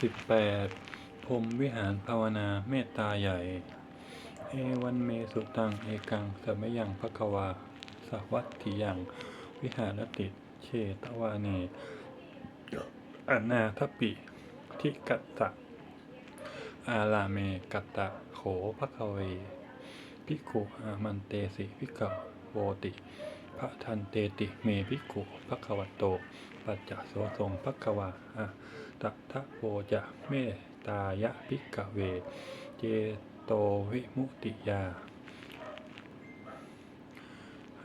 สิบแปดพรมวิหารภาวนาเมตตาใหญ่ เอวันเมสุตังเอกังสัมยังภควาสวัตถิยัง วิหารติเชตวาเนอนาทปิทิกัตตะ อาลาเมกัตตะโขภคเวพิกุอามันเตสิพิกโวติพระทันเตติเมพิกขุภควตโต ปัจจโสทรงภควาอะ ตัทะโวจะเมตายะพิกเว เจโตวิมุติยา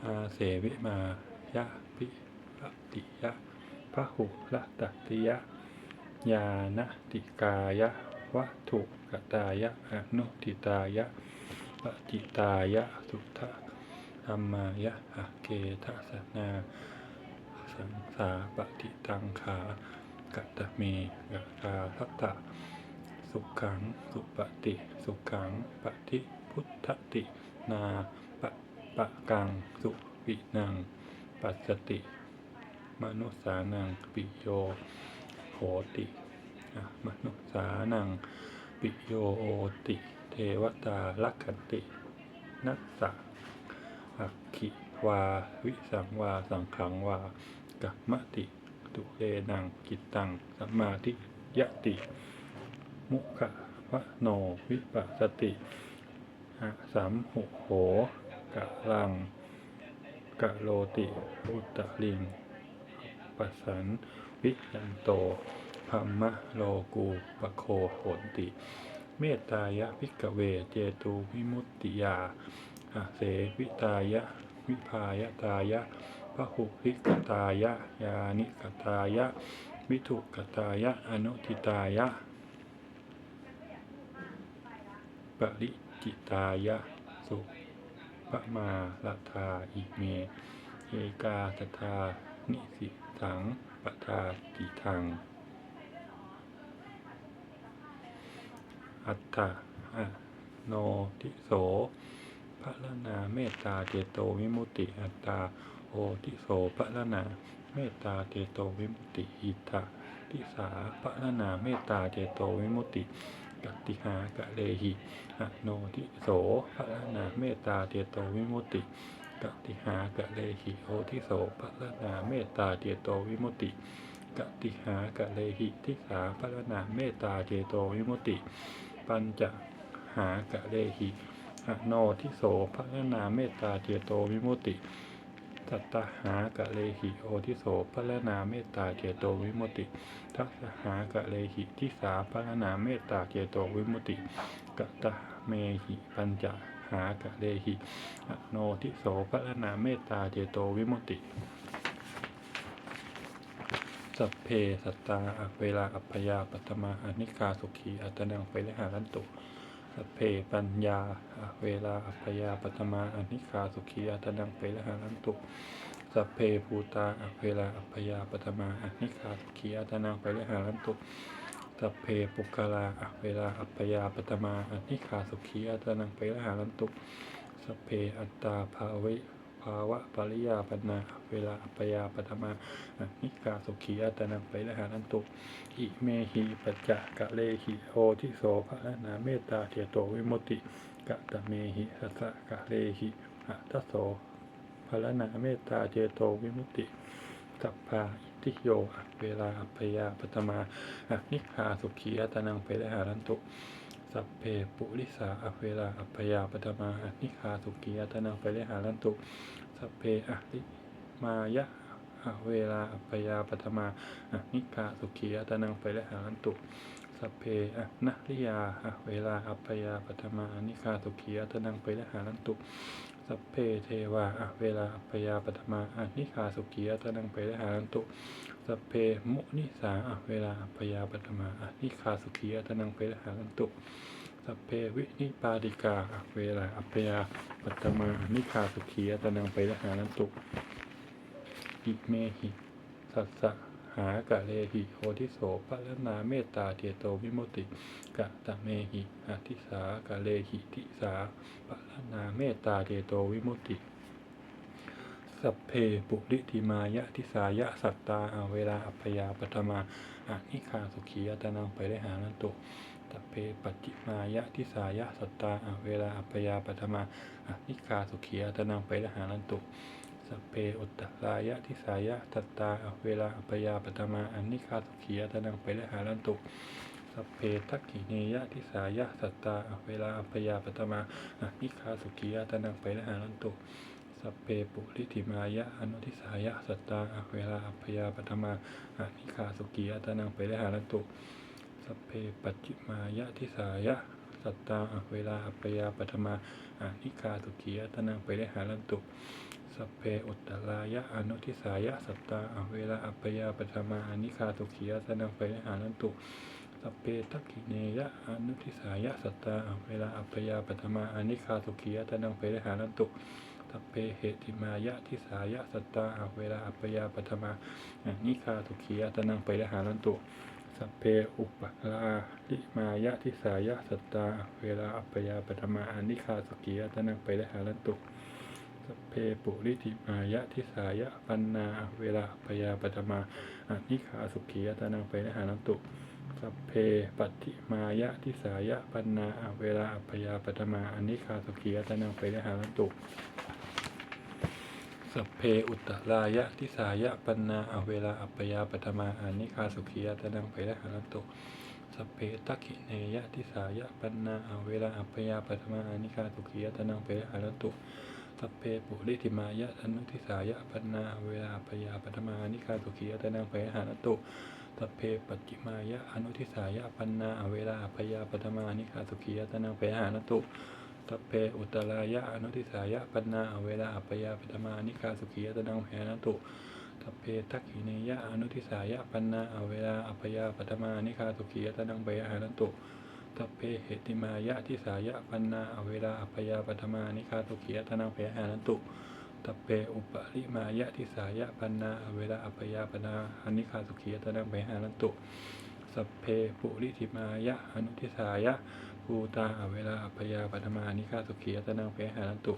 อาเสวิมายะพิรติยะพระหุละตติยะญาณติกายะวัตถุกตายะอนุติตายะปจิตายะสุทธธรรมายะอเกทัสนา สังสาปฏิตังขา กัตเมกตาทัตตะสุขังสุปฏิ สุขังปฏิพุทธตินาปะปะกังสุวินัง ปัสสติ มนุสานังปิโยโหติมนุสานังปิโยโอติ เทวตาลักขตินัสสะอักขิวา วิสังวา สังขังวากัมมติ ตุเรนังกิตตังสัมมาทิยติ มุขะวะโนวิปัสสติอะสัมหุโหกะลังกะโลติอุตตลิงปัสสันวิยันโตธรรมะโลกูปะโคโหติ เมตตายะพิกเวเจตูวิมุตติยาอาเสวิตายะ วิพายตายะพระ หุริกตายะ ยานิกตายะ วิทุกตายะ อนุทิตายะ ปริจิตายะ สุปมาลทาอิเม เอกาตถานิสิสังปทาติทัง อัตตาอะโนทิโสพระลนาเมตตาเจโตวิมุติอัตตา โอทิโสพระละนาเมตตาเจโตวิมุตติอิทธาทิสาพระละนาเมตตาเจโตวิมุตติกัติหากะเลหิอะโนทิโสพระละนาเมตตาเจโตวิมุตติกติหากะเลหิโอทิโสภะละนาเมตตาเจโตวิมุตติกติหากะเลหิทิสาภะละนาเมตตาเจโตวิมุตติ ปัญจหากะเลหิอโนทิโสภะละนาเมตตาเจโตวิมุติ ติตัตหากะเลหิโอทิโสภะละนาเมตตาเจโตวิมุตติทัสหากะเลหิทิสาภะละนาเมตตาเจโตวิมุตติกะตะเมหิปัญจหากะเลหิอโนทิโสภะละนาเมตตาเจโตวิมุตติสัพเพสัตตาอเวลาอัปพยาปัตมาอนิกาสุขีอัตนังไปเลหารันตุ สัพเพปัญญาอะเวลาอัปพยาปัตมาอนิคาสุขีอัตนังไปละหานันตุสัพเพภูตาอะเวลาอัปพยาปัตมาอนิคาสุขีอัตนังไปละหานันตุสัพเพปุกลาอะเวลาอัปพยาปัตมาอนิคาสุขีอัตนังไปละหานันตุสัพเพอัตตาภาวิ ภาวะปริยาปนา เวลาอัปยาปฐมานิกาสุขีอัตนังไปละหานันตุ อิเมหิปัจจะกะเลหิโอทิโสภะละนาเมตตาเจโตวิมุตติกะตะเมหิสัสะกะเลหิอะทัสโสภะละนาเมตตาเจโตวิมุตติสัพพาอิติโยเวลาอัปยาปฐมานิกาสุขีอัตนังไปละหานันตุ สัพเพปุริสาอเวลาอัปปยาปตมาอนิคาสุกีอัตนาไปเลหารันตุ สัพเพอริมายะอเวลาอัปปยาปตมาอนิคาสุกีอัตนาไปเลหารันตุ สัพเพอนะริยาอเวลาอัปปยาปฐมาอนิคาสุขียตนังไปเลหารันตุสัพเพเทวาอเวลาอัปปยาปฐมาอนิคาสุขียตนังไปเลหารันตุสัพเพมุนิสาอเวลาอัปปยาปฐมาอนิคาสุขียตนังไปเลหารันตุสัพเพวินิปาดิกาอเวลาอัปปยาปัตมานิคาสุขียตนังไปละหานันตุอิเมหิสัสสะ หากะเลหิโอทิโสภะละนาเมตตาเจโตวิมุตติกะตะเมหิอทิสากะเลหิทิสาภะละนาเมตตาเจโตวิมุตติสัพเพปุริธิมายะทิสายะสัตตาอาเวลาอัปยาปฐมาอานิคาสุขียตนังไปได้หานันตุสัพเพปัจจิมายะทิสายะสัตตาอาเวลาอัปยาปฐมาอานิคาสุขียตนังไปได้หานันตุ สัพเพอุตตรายะทิสายะสัตตาอเวลาอัปยาปฐมาอานิคาสุขียตนังไปได้หานันตุสัพเพทักขิเนยะทิสายะสัตตาอเวลาอัปยาปฐมาอานิคาสุขียตนังไปได้หานันตุสัพเพปุริธิมายะอนุทิสายะสัตตาอเวลาอัพยาปฐมาอานิคาสุกียตานังไปได้หารันตุสัพเพปัจจิมายะทิสายะสัตตาอเวลาอัพยาปฐมาอานิคาสุกียตานังไปได้หารันตุ สัพเพอุตตรายะอนุทิสายะสัตตาอเวลาอัพยาปฐมาอานิคาสุขียตานังไปได้หารันตุสัพเพทักขิเนยะอนุทิสายะสัตตาอเวลาอัพยาปฐมาอานิคาสุขียตานังไปได้หารันตุสัพเพเหติมายะทิสายะสัตตาอเวลาอัปปยาปฐมาอานิคาทุขียตนังไปหารันตุสัพเพอุปลาลิมายะทิสายะสัตตาเวลาอัปปยาปฐมาอานิคาสุขียตนังไปละหารันตุ เพปุริธิมายะทิสายะปันนาเวลาอัปปยาปฐมาอานิคาสุขียตนังไปละหารันตุสัพเพปัติมายะทิสายะปันนาเวลาอัปปยาปฐมาอานิคาสุขียตนังไปละหารันตุสัพเพอุตตรายะทิสายะปันนาอเวลาอัปปยาปฐมาอานิคาสุขียตนังไปละหารันตุสัพเพตักิเนยะทิสายะปันนาอเวลาอัปปยาปฐมาอานิคาสุขียตนังไปละหารันตุ สัพเพปุริธิมายะอนุทิสายะปันนาเวลาปยาปฐมานิคาสุขียตนังไปหารันตุสัพเพปัจจิมายะอนุทิสายะปันนาเวลาปยาปฐมานิคาสุขียตนังไปหารันตุสัพเพอุตตรายะอนุทิสายะปันนาเวลาปยาปฐมานิคาสุขียตนังแหนตุสัพเพทักขิเนยะอนุทิสายะปันนาเวลาอัปยาปฐมานิคาสุขียตนังเบหานตุ สัพเพเหติมายะทิสายะปันนาอเวลาอัปยาปฐมานิคาสุขียตนังเบหานันตุสัพเพอุปริมายะทิสายะปันนาอเวลาอัปยาปฐมานิคาสุขียตนังเบหานันตุสัพเพปุริธิมายะอนุทิสายะภูตาอเวลาอัปยาปฐมานิคาสุขียตนังเปหานันตุ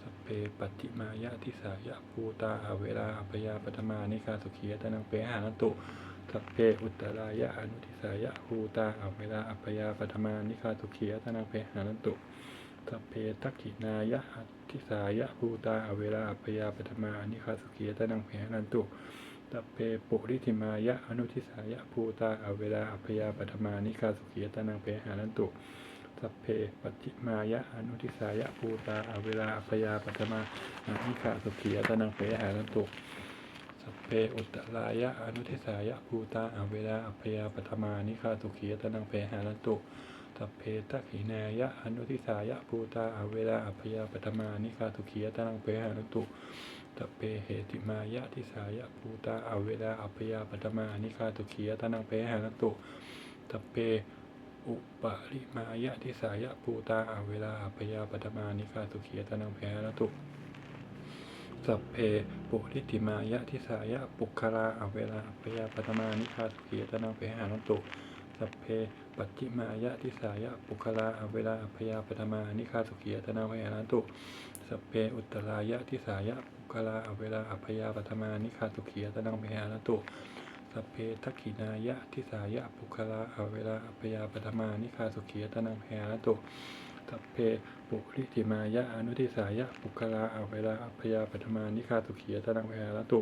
สัพเพปัจจิมายะทิสายะภูตาอเวลาอัปยาปฐมานิคาสุขียตนังเปหานันตุ สัพเพอุตตรายะอนุทิสายะภูตาอเวลาอัปยาปฐมานิคาสุขียตนังเปหานันตุสัพเพทักขินายะอทิสายะภูตาอเวลาอัปยาปฐมานิคาสุขียตนังเปหานันตุสัพเพปุริธิมายะอนุทิสายะภูตาอเวลาอัพยาปฐมานิคาสุขียตนังเปหานันตุสัพเพปัจจิมายะอนุทิสายะภูตาอเวลาอัพยาปฐมานิคาสุขียตนังเปหานันตุ เพอุตรายะอนุทิสายะภูตาอเวลาอัพยาปฐมานิคาสุขีตนังเปหานันตุสัพเพทักขินายะอนุทิสายะภูตาอเวลาอัพยาปฐมานิคาสุขีตนังเปหานันตุสัพเพเหติมายะทิสายะภูตาอเวลาอัพยาปฐมานิคาตุขีตนังเปหานันตุสัพเพอุปาริมายะทิสายะภูตาอเวลาอัพยาปฐมานิคาตุขีตนังเปหานันตุ สัพเพปุริติมายะทิสายะปุคคลาอเวลาอัพยาปฐมานิคาตุขียตนังเปหานันตุสัพเพปัจจิมายะทิสายะปุคลาอเวลาอัพยาปฐมานิคาสุขียตนาเวหานันตุสัพเพอุตตรายะทิสายะปุคลาอเวลาอัพยาปฐมานิคาสุขียตนาเวหานันตุสัพเพทักขินายะทิสายะปุคลาอเวลาอัพยาปฐมานิคาสุขียตนาเวหานันตุ สัพเพปุริธิมายะอนุทิสายะปุคลาอเวลาอัพยาปฐมานิคาสุขียตนาเวหานัตุ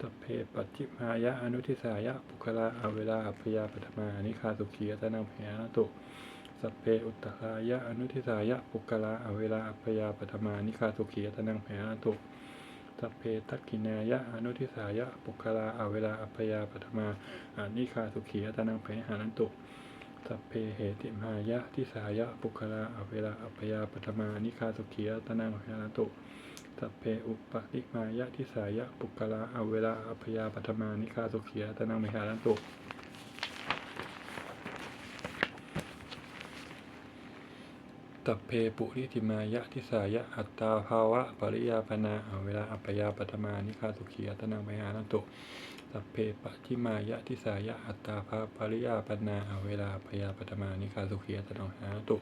สัพเพปัจจิมายะอนุทิสายะปุคลาอเวลาอัพยาปฐมานิคาสุขียตนังเพหาตุสัพเพอุตตรายะอนุทิสายะปุคลาอเวลาอัพยาปฐมานิคาสุขียตนังเพหานตุสัพเพทักขินายะอนุทิสายะปุคลาอเวลาอัพยาปฐมาอนิคาสุขียตนังเพหานันตุ สัพเพเหติมายะทิสายะปุคลาอเวลาอัพยาปฐมานิคาสุขียตนังเพหานตุสัพเพอุปะริมายะทิสายะปุกละอเวลาอัพยาปัทมานิคาสุขียตนังมิหานตุตัพเพปุริธิมายะทิสายะอัตตาภาวะปริยาปนาอเวลาอัพยาปัทมานิคาสุขียตนังมิหารันตุ สัพเพปะทิมายะทิสายะอัตตาภาปริยาปนาอเวลาพยาปัทมานิคาสุขียตนังมิหารันตุ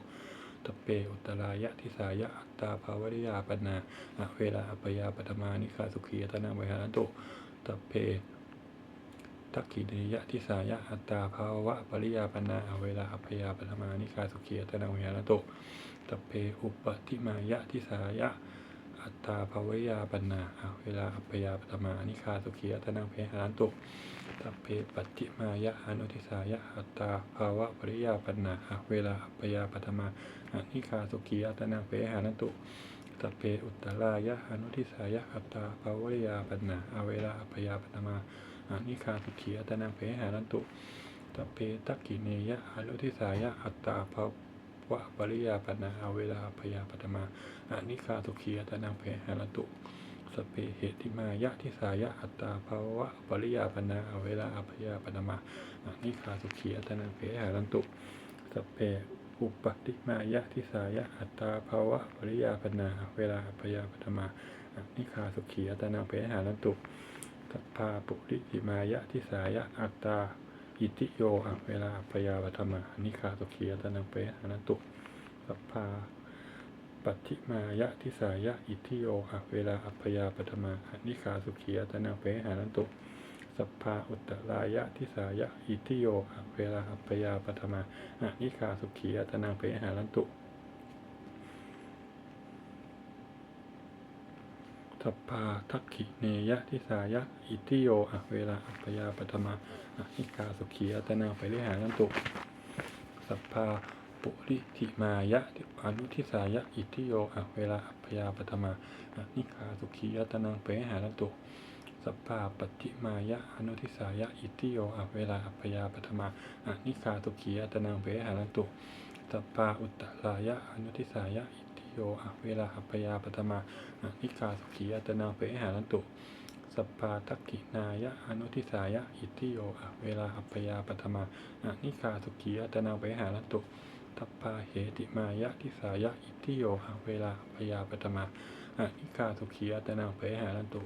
ตเปอุตรายะทิสายะอัตตาภาวริยาปนาอเวลาอปยาปฐมานิคาสุขีอัตนาวิหารันตุตเปทักขิเนยะทิสายะอัตตาภาวะปริยาปนาอเวลาอัปยาปฐมานิคาสุขีอัตนาวิหารันตุตเปอุปติมายะทิสายะ อัตตาภาวยาปัญนาเวลาอัปยาปฐมานิคาสุขีอัตนังเพหานตุตัพเพปัจจิมายะอนุทิสายะอัตตาภาวะปริยาปัญนาเวลาอัปยาปฐมานิคาสุขีอัตนังเพหานตุตัพเพอุตตรายะอนุทิสายะอัตตาภวิยาปัญนาเวลาอัปยาปฐมานิคาสุขีอัตนังเพหานตุตัพเพตักกิเนยะอนุทิสายะอัตตาภาว วะปริยาปนาเวลาอัปปยาปฐมาอานิคาตุขีอัตนังเพหรตุ สเปเหติมายะทิสายะอัตตาภาวะปริยาปนาเวลาอภยาปนมาอานิคาตุขีอัตนังเพหรตุสเปอุปติมายะทิสายะอัตตาภาวะปริยาปนาเวลาอภยาปนมาอานิคาตุขีอัตนังเพหรตุสัพพาปุริติมายะทิสายะอัตตา อิติโยอะเวลาอภยาปธรรมาอนิคาตุขีอัตนังเปหรตุสัพพาปัติมายะทิสายะอิทิโยอะเวลาอัปยาปฐมาอนิคาสุขีอัตนาเปหานันตุสัพพาอุตตรายะทิสายะอิทิโยอะเวลาอัปยาปฐมาอนิคาสุขีอัตนาเปหานันตุ สัพพาทักขิเนยะทิสายะอิทิโยอะเวลาอัปยาปฐมาอนิคาสุขีอัตนาเปหานันตุสัพพาปุริธิมายะอนุทิสายะอิทิโยอะเวลาอัปยาปฐมาอะนิคาสุขียัตนังเปหารันตุสัพพาปฏิมายะอนุทิสายะอิทิโยอะเวลาอัปยาปฐมาอะนิคาสุขียัตนังเปหารันตุสัพพาอุตตรายะอนุทิสายะอิ โยอะเวลาอัปยาปฐมาอะนิคาสุขียัตนังเปหารันตุสัพพาทักกินายะอนุทิสายะอิทธิโยอะเวลาอัปยาปฐมาอะนิคาสุขียัตนังเปหารันตุทัพพาเหติมายะทิสายะอิทธิโยหะเวลาพยาปตมาอะนิคาสุขีอัตนังเปหารันตุ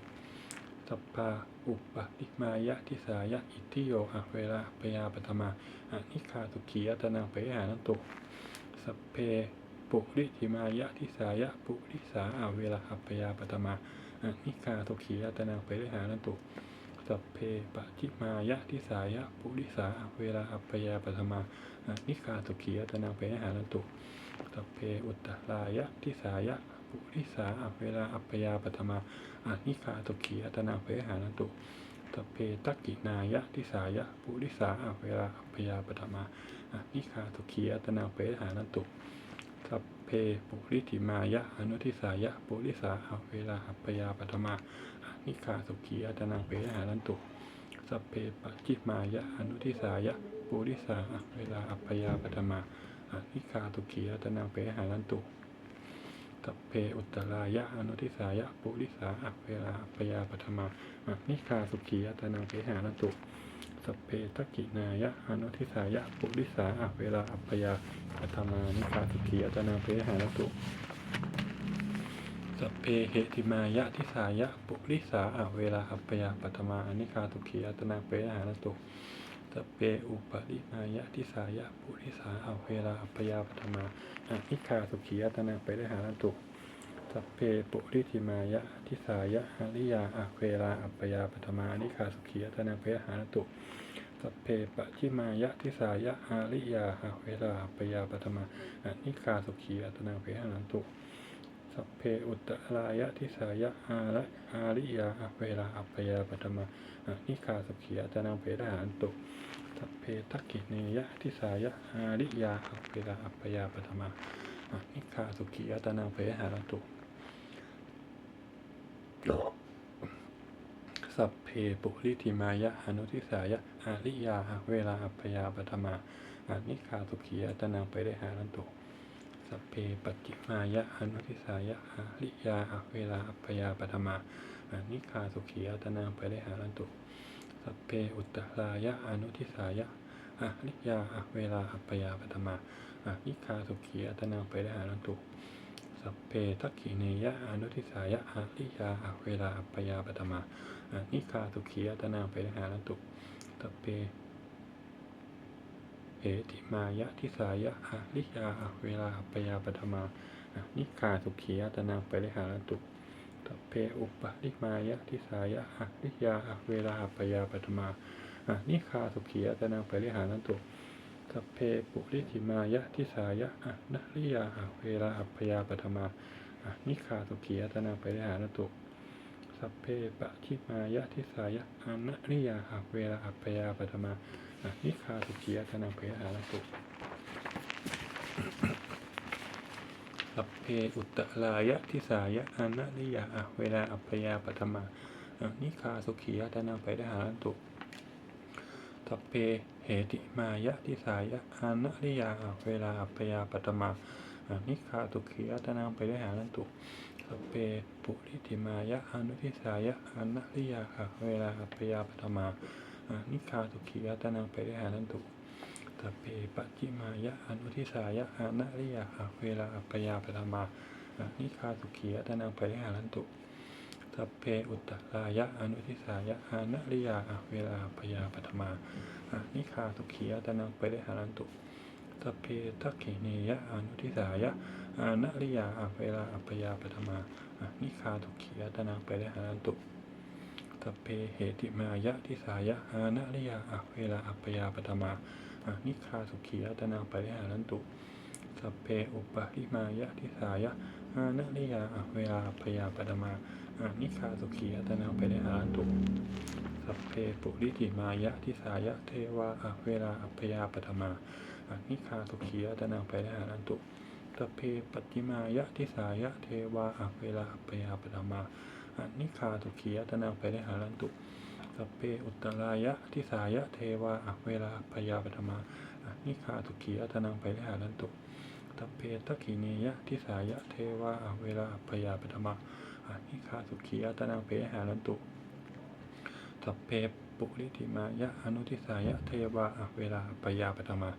ทัพพาอุปติมายะทิสายะอิทธิโยหะเวลาพยาปตมาอนิคาสุขีอัตนังเปหารันตุสัพเพ ปุริธิมายะทิสายะปุริสาอาเวลาอัปยาปตมาอะนิคาสุขีอัตนังเปหารันตุสัพเพปะจิมายะทิสายะปุริสาอาเวลาอัปยาปตมาอะนิคาสุขีอัตนังเปหารันตุสัพเพอุตตรายะทิสายะปุริสาอาเวลาอัปยาปตมาอะนิคาสุขีอัตนังเปหารันตุสัพเพตักินายะทิสายะปุริสาอาเวลาอัปยาปตมาอะนิคาสุขีอัตนังเปหารันตุ เพปุริธิมายะอนุทิสายะปุริสาอาเวลาอัปยาปฐมาอะนิคาสุขีอัตนังเปหารันตุสัพเพปจิมายะอนุทิสายะปุริสาอะเวลาอัปยาปฐมาอะนิคาสุขีอัตนังเปหารันตุสัพเพอุตตรายะอนุทิสายะปุริสาอะเวลาอัปยาปฐมาอะนิคาสุขีอัตนังเปหารันตุ สเพทกินายะอนุทิสายะปุริสาอเวลาอัปยาปัตมานิคาสุขีอัตนาเพหาลตุสเพเหติมายะทิสายะปุริสาอเวลาอัปยาปัตมานิคาสุขีอัตนาเพหาลตุสเพอุปริมายะทิสายะปุริสาอเวลาอัปยาปัตมานิคาสุขีอัตนาเพหาลตุ สัพเพปุริธิมายะทิสายะหาริยาอะเวลาอัปยาปัตมานิคาสุขีอัตนาเพหาลตุสัพเพปะชิมายะทิสายะอาริยาหะเวลาอัปยาปฐมาอะนิคาสุขีอัตนาเพหันตุสัพเพอุตตรายะทิสายะอาระอาริยาหะเวลาอัปยาปฐมาอะนิคาสุขีอัตนาเพหันตุสัพเพทักกิเนยะทิสายะอาริยาหะเวลาอัปยาปฐมาอะนิคาสุขีอัตนาเพหันตุ สัพเพปุริธิมายะอนุทิสายะอาริยาเวลาอัปปยาปฐมาอานิคาสุขีอัตนังไปได้หารันตุสัพเพปัจจิมายะอนุทิสายะอาริยาเวลาอัปปยาปฐมาอานิคาสุขีอัตนังไปได้หารันตุสัพเพอุตตรายะอนุทิสายะอาริยาเวลาอัปปยาปฐมาอานิคาสุขีอัตนังไปได้หารันตุ สัพเพทักขิเนยะอนุทิสายะอาริยาหะเวลาอัปยาปฐมาอานิคาสุขีอัตนังไปได้หารันตุสัพเพเหติมายะทิสายะอะลิยาอะเวลาอัปยาปฐมาอะนิคาสุขีอัตนังปรหารันตุตัพเพอุปะลิมายะทิสายะอะลิยาอะเวลาอัปยาปฐมาอะนิคาสุขีอัตนังปรหารันตุ สัพเพปุริธิมายะทิสายะอะนะลิยาอะเวลาอัปปยาปฐมาอะนิคาสุขีอัตนังปรหารันตุสัพเพปะชิมายะทิสายะอานะริยาหะเวลาอัปปยาปัตมาอะนิคาสุขียตนาเพหาลตุสัพเพอุตตรายะทิสายะอานะริยาหะเวลาอัปปยาปัตมาอะนิคาสุขียตนาเพหาลตุ สเพเหติมายะทิสายะอานะริยาเวลาอัปยาปัตมาอะนิคาสุขียตนาเพหาลตุสเพปุริธิมายะอนุทิสายะอนัริยาเวลาอัปยาปฐมานิคาสุขียตนังไปริหานันตุสเพปัจจิมายะอนุทิสายะอนัริยาเวลาอัปยาปฐมานิคาสุขียตนังไปริหานันตุ สัพเพอุตตรายะอนุทิสายะอนัริยาค่ะเวลาอัปยาปฐมาอนิคาสุขียตนังไปริหานันตุสัพเพทักขิเนยะอนุทิสายะอานะริยาอเวลาอัปยาปฐมาอะนิคาทุขียตนาไปได้หานันตุตัพเพเหติมายะทิสายะอานะริยาอเวลาอัปยาปฐมาอะนิคาสุขียตนาไปได้หานันตุสัพเพอุปะริมายะทิสายะอานะริยาอเวลาอัปยาปฐมา อนิคาสุขียตนาไปได้หานันตุสัพเพปุริธิมายะทิสายะเทวาอเวลาอัปปยาปฐมาอนิคาสุขียตนาไปได้หานันตุตเพปฏิมายะทิสายะเทวาอเวลาอัปปยาปฐมาอนิคาตุขียตนาไปได้หารันตุสัพเพอุตรายะทิสายะเทวาอเวลาอัปปยาปฐมาอนิคาตุขียตนาไปได้หารันตุสัพเพทักขิเนยะทิสายะเทวาอเวลาอัปปยาปฐมา อะนิคาตุขียตนาไปได้หารันตุสัพเพปุริธิมายะอนุทิสายะเทวาอะเวลาอัปยาปฐมา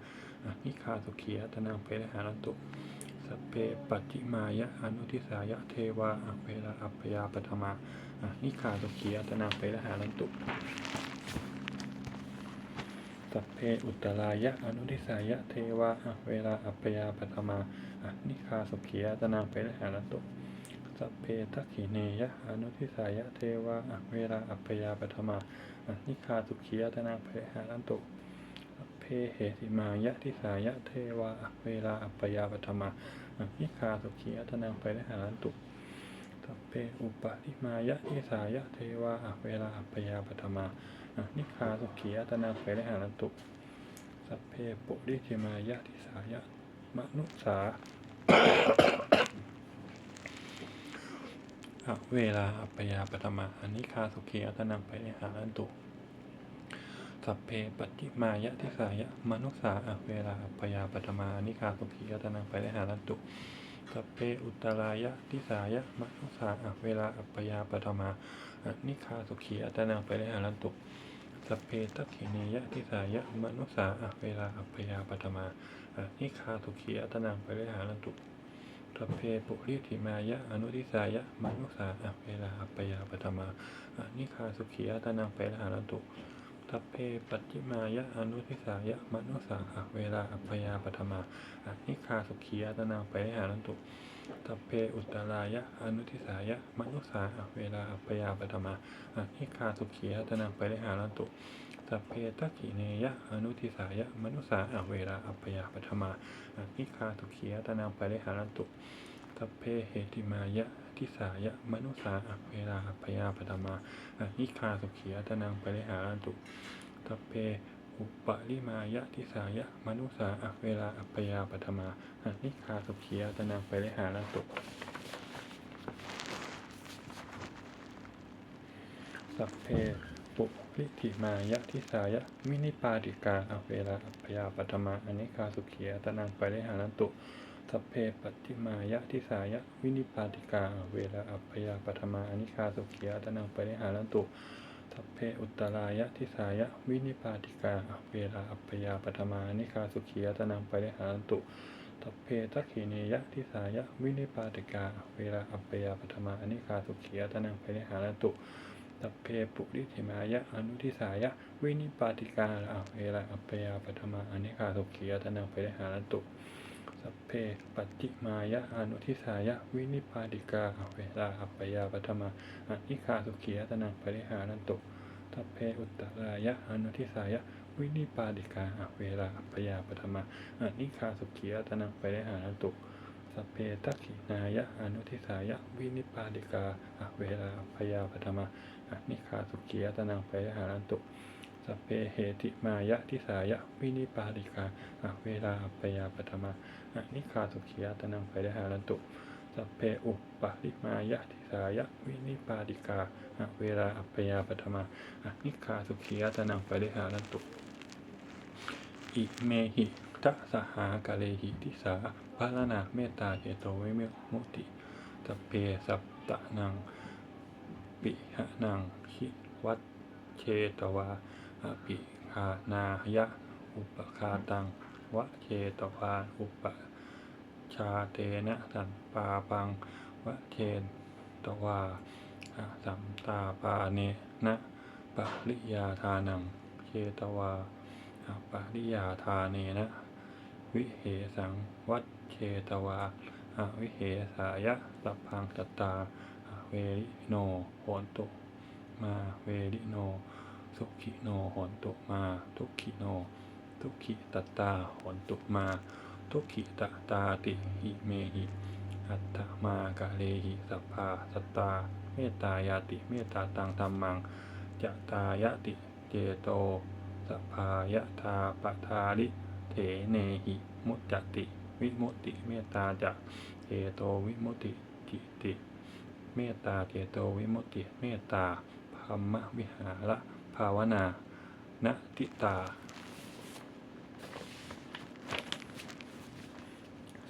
อะนิคาตุขียตนาไปได้หารันตุสัพเพปัจจิมายะอนุทิสายะเทวาอะเวลาอัปยาปฐมาอะนิคาตุขียตนาไปลหารันตุสัพเพอุตรายะอนุทิสายะเทวาอะเวลาอัปยาปฐมาอะนิคาสุขียตนาไปลหารันตุ สัพเพทักขิเนยะอนุทิสายะเทวาอเวลาอัปยาปฐมาอะนิคาสุขียตนาไปละหารันตุสัพเพเหติมายะทิสายะเทวาอเวลาอัปยาปฐมาอะนิคาสุขีอัตนังไปหารันตุสัพเพอุปาทิมายะทิสายะเทวาอเวลาอัปยาปฐมาอะนิคาสุขีอัตนังไปหารันตุสัพเพปุริธิมายะทิสายะมนุสา อะเวลาอัปยาปฐมาอนิคาสุขีอัตนังไปได้หารันตุสัพเพปัจิมายะทิสายะมนุสาอเวลาอัปยาปฐมานิคาสุขียตนังไปได้หารันตุสัพเพอุตตรายะทิสายะมนุสาอเวลาอัปยาปฐมาอะนิคาสุขียตนังไปได้หารันตุสัพเพทักขิเนยะทิสายะมนุสาอเวลาอัปยาปฐมาอะนิคาสุขียตนังไปได้หารันตุ สัพเพปุริธิมายะ อนุทิสายะมนุสาอเวลาอัปยาปฐมาอนิคาสุขียตนังไปได้หานตุสัพเพปัจจิมายะอนุทิสายะมนุสาอเวลาอัปปยาปฐมาอนิคาสุขียตนาไปหานตุสัพเพอุตตรายะอนุทิสายะมนุสาอเวลาอัปปยาปฐมาอนิคาสุขียตนาไปหานตุ สัพเพทักิเนยะอนุทิสายะมนุสาอเวลาอัปปยาปฐมาอะนิคาสุขียตนาไปเลหารันตุสัพเพเหติมายะทิสายะมนุสาอเวลาอัปปยาปฐมาอะนิคาสุขียตนาไปเลหารันตุสัพเพอุปริมายะทิสายะมนุสาอเวลาอัปปยาปฐมาอะนิคาสุขียตนาไปได้หารันตุสัพเพ ปุริธิมายะทิสายะมินิปาติกาอเวลาอัปปยาปฐมาอนิคาสุขียตนาไปได้หารันตุสัพเพปัตติมายะทิสายะวินิปาติกาอเวลาอัปปยาปฐมาอนิคาสุขียตนาไปได้หารันตุสัพเพอุตตรายะทิสายะวินิปาติกาอเวลาอัปปยาปฐมานิคาสุขียตนังไปได้หารันตุสัพเพทักขิเนยะทิสายะวินิปาติกาเวลาอัปปยาปฐมานิคาสุขียตนังไปได้หารันตุ สัพเพปุริธิมายะอนุทิสายะ วินิปาติกาอะเวลาอัปปยาปฐมาอนิคาสุขียตนังไปได้หารันตุสัพเพปัจจิมายะอนุทิสายะวินิปาติกาอะเวลาอัปปยาปฐมาอนิคาสุขียตนังไปได้หารันตุสัพเพอุตตรายะอนุทิสายะวินิปาติกาอะเวลาอัปปยาปฐมาอนิคาสุขียตนังไปได้หารันตุ สัพเพทักขินายะอนุทิสายะวินิปาติกาอะเวลาพยาปฐมาอะนิคาสุขียตนังไปหารันตุสัพเพเหติมายะทิสายะวินิปาติกาอะเวลาพยาปฐมาอะนิคาสุขียตนังไปหารันตุสัพเพอุปาริมายะทิสายะวินิปาติกาอะเวลาอัปยาปฐมาอะนิคาสุขียตนังไปหารันตุอิเมหิตะสหากะเลหิทิสา ภาลนาเมตตาเจโตวิเมมุติสัพเพสัพตะนัง ปิหะนังหิวัตเชตวาอภิคานายะ อุปคาตัง วะเชตวาอุปชาเตนะสันปาปัง วะเชตวาสัมตาปาเนนะปะริยาทานังเชตวาอะปาริยาทาเนนะ วิเหสังวัด เชตวาอวิเหสายะสัพพังตตาเวริโนโหนตุมาเวริโน สุขิโนโหนตุมา ทุกขิโน ทุกขิตตาโหนตุมา ทุกขิตตาติหิเมหิอัตมากะเลหิสัพพาสตตาเมตตายาติ เมตตาตังธรรมังจะตายติเจโตสภายะทาปทาลิเถเนหิมุจติ วิมุตติ เมตตาจะเจโตวิมุตติจิติ เมตตาเจโตวิมุตติเมตตาภรมวิหารภาวนาณติตา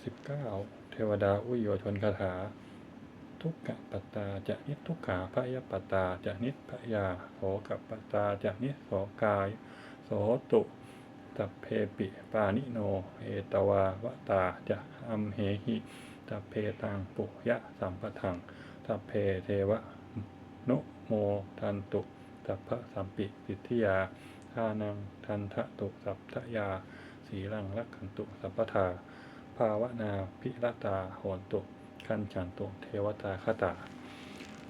สิบเก้าเทวดาอุโยชนคาถา ทุกขปัตตาจะนิทุกขาพยปัตตาจะนิพยาโสกับปัตตาจะนิโสกาย โสตุ ตัพเพปิปานิโนเอตวาวตาจะอัมเหหิตัพเพตังปุยะสัมปทังตัพเพเทวะนุโมทันตุตัพพะสัมปิสิทธิยาทานังทันทะตุสัพทยาสีลังรักขันตุสัพพทา ภาวนาพิรตาโหนตุขันฉันตุเทวตาคตา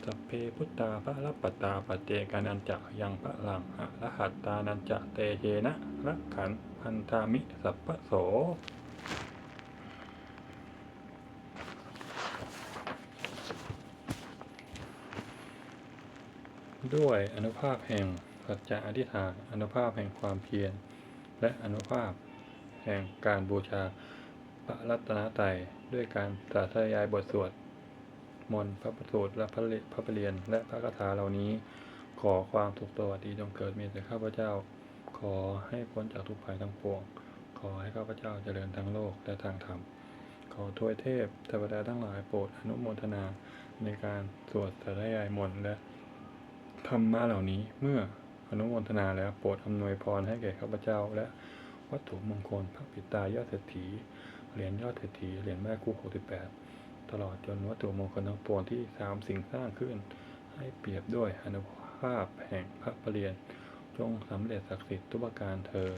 สัพเพพุทธาพระรัปปตาปเจกานันจะยังพระลังอะรหัตตานันจะเตเชนะรักขันพันธามิสัพพะโสด้วยอนุภาพแห่งสัจจะอธิษฐานอนุภาพแห่งความเพียร และอนุภาพแห่งการบูชาพระรัตนตรัยด้วยการตรัสยายบทสวด มนต์พระประสูตรและพระเรพระประเรียนและพระคาถาเหล่านี้ ขอความสุขสวัสดีจงเกิดมีแด่ข้าพเจ้า ขอให้พ้นจากทุกภัยทั้งปวง ขอให้ข้าพเจ้าเจริญทั้งโลกและทางธรรม ขอทวยเทพเทวดาทั้งหลายโปรดอนุโมทนาในการสวดสาธยายมนต์และธรรมะเหล่านี้เมื่ออนุโมทนาแล้วโปรดอำนวยพรให้แก่ข้าพเจ้า และวัตถุมงคลพระปิตายอดเศรษฐีเหรียญยอดเศรษฐีเหรียญแม่คู่68 ตลอดจนวัตถุมงคลทั้งปวงที่สามสิ่งสร้างขึ้น ให้เปรียบด้วยอนุภาพแห่งพระปรเรียนจงสำเร็จศักดิ์สิทธิ์ทุกประการเธอ